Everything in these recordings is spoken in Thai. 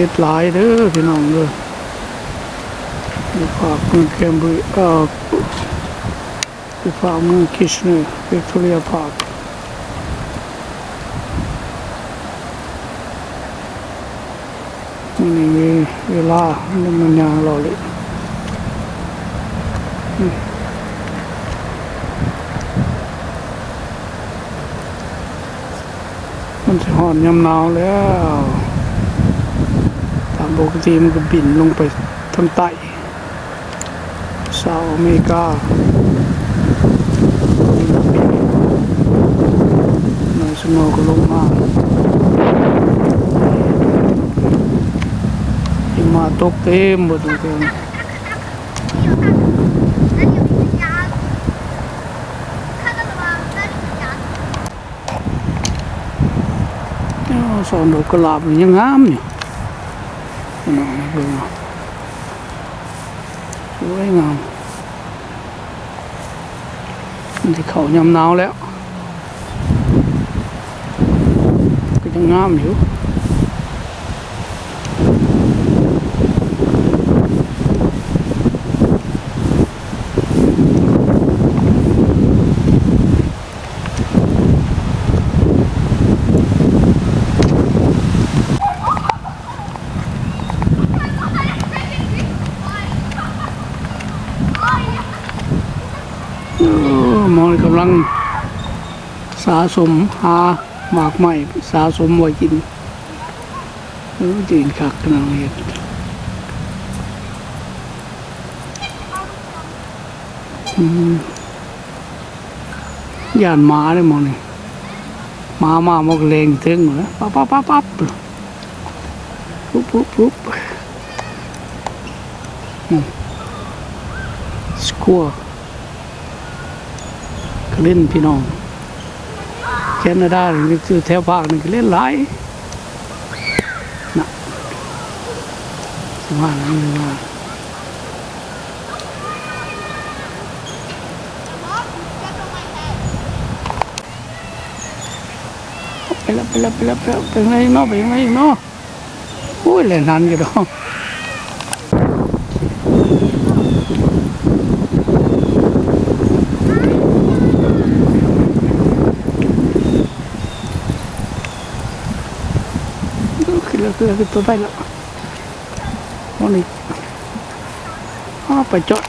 ฮ็ดหลายเด้อพี่น้องเด้ออยู่ภาคเมือแคมบริเอ่ออยู่ภาคเมือคิชเนอร์วิกตอเรียพาร์คนี่มีเวลานี่มันยางรอเลยมันจะหอนยำหนาวแล้ว ปกติมันก็บินลงไปทางใต้สาอเมริกาหน่อยสโนว์ก็ลงมาหิมาตกเต็มหมดเลยสอนดอกกระลาบยังงามอยู่ พี่น้องเบิ่งเอาสวยงามนจะเขายำหนาวแล้ว ก็ยังงามอยู่เออหมอนกำลังสะสมหาหมากใหม่สะสมไว้กินเออจีนคักขนาดนี้อืมย่านหมาเลยมองนี่หมามาหมกเลงถึงเหรอปั๊บปั๊บปั๊บปั๊บปุ๊บปุ๊บปุ๊บสกัว ก็เล่นพี่น้อง แคนาดานี่คือแถวภาคนี่ก็เล่นหลายนะสมาแล้วเลยว่าไปแล้วไปแล้วไปแล้วไปล้วไปไหนเนาะไปไหนเนาะโอ้ยเล่นนันอยู่ดอก ขึ้นแล้วขึ้นแล้วขึ้นตัวไปแล้ววันนี้อ้าไปจอด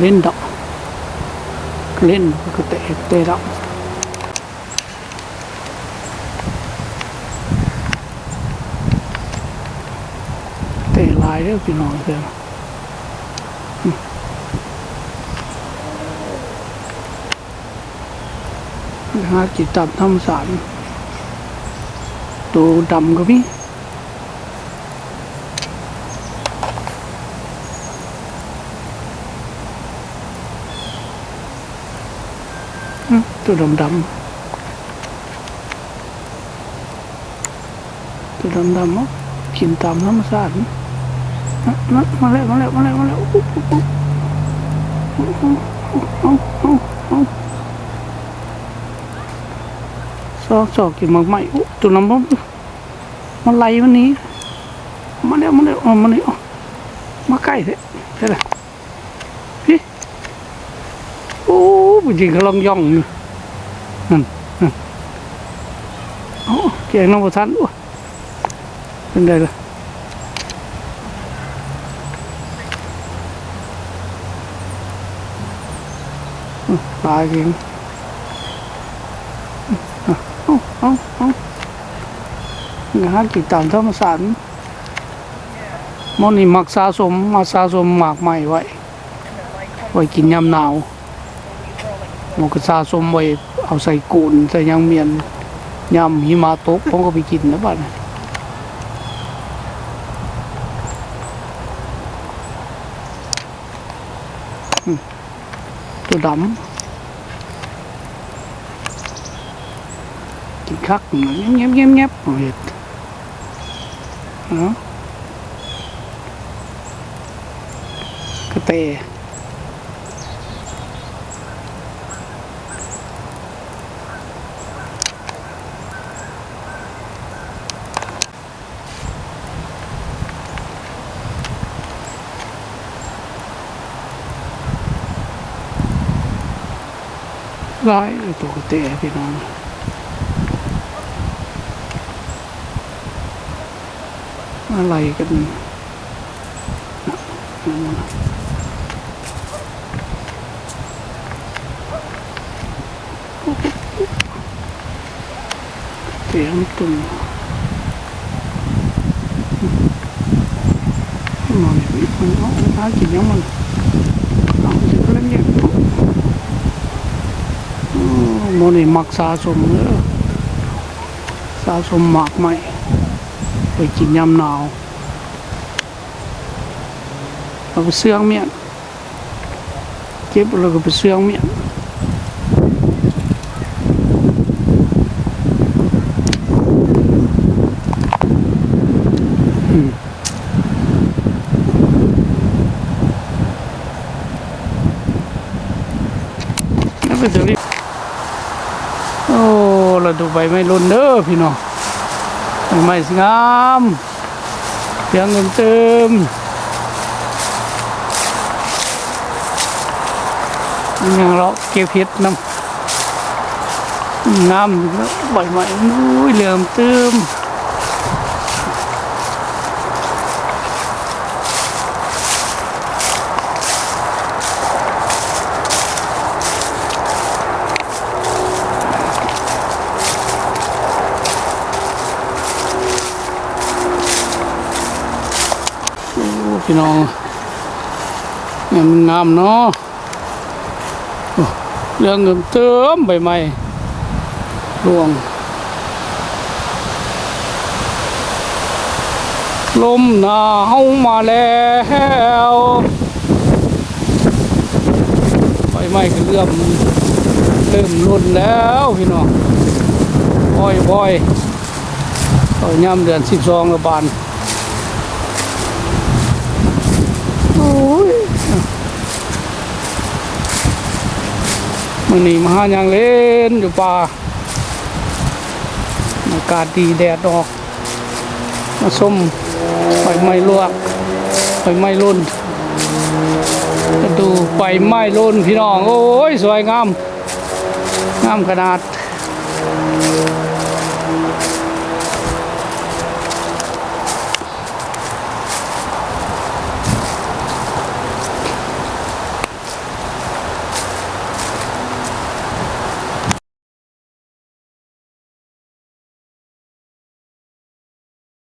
เล่นดอกเล่นก็เตะเตะดอกเตะลายเด้อพี่น้องเด้อ หาจิตตับธรรมสารตัวดำก็มีอืมตัวดำดำตัวดำดำอะกินตามธรรมชาตินะนะนะมาแล้วมาแล้วมาแล้วมาแล้วอุ๊บอุ๊บอุ๊บเอาเอาเอา ซอกซอกกินมากไหมอุ๊ตัวน้ำมันมันไหลมันนี้มาเร็วมาเร็วมานี่อ๋อมาใกล้เถอะเท่าไหร่พี่โอ้ผู้หญิงกำลังย่องอยู่นั่นนั่นโอ้เก่งน้องประทันโอ้เป็นไงล่ะตายเก่ง เอาเอาเอางานกิจตามธรรมศาสตร์มอนี่มักสะสมมาสะสมหมากใหม่ไว้ ไว้กินยามหนาวมันก็สะสมไว้เอาใส่กูนใส่ยางเมียนยามหิมะตกผมก็ไปกินนะบ้านตัวดำ thì khắc mà nhấp nhấp nhấp nhấp mà hiệt đó. Cái tè Rồi, tôi có thể, thì nó อะไรกันเตียงตุ่มนอนอยู่มันเอาหากินยังมันเอาสิก็เล่นยังโมนี่มักสะสมเนอะสะสมหมากใหม่ ไปกินยำหนาวเอาไปเสื่องเมียนเก็บแล้วก็ไปเสื่องเมียนอืมแล้วก็จะรีบโอ้เราดูใบไม้ล้นเด้อพี่น้องใบ ไม่สงามเสียงเงินเติมยังเราเก็บเห็ดน้ำงามอยู่แล้วใบไม้อุ้ยเหลื่อมเติม พี่น้องเนี่ยมันงามเนาะเหลื่อมเงินเติมใบไม้ร่วง ลมหนาวมาแล้วไฟไหม้ก็เริ่มเริ่มรุนแล้วพี่น้องบ่อยบ่อยต่อย่ำเดือนสิบสองละบานโอ้ย มันนี้มาหาอย่างเล่นอยู่ป่าอากาศดีแดดออก มาส้มไฟไหม้ลวกไฟไหม้ลุ่นดูไฟไหม้ลุ่นพี่น้อง โอ้ย สวยงาม งามขนาด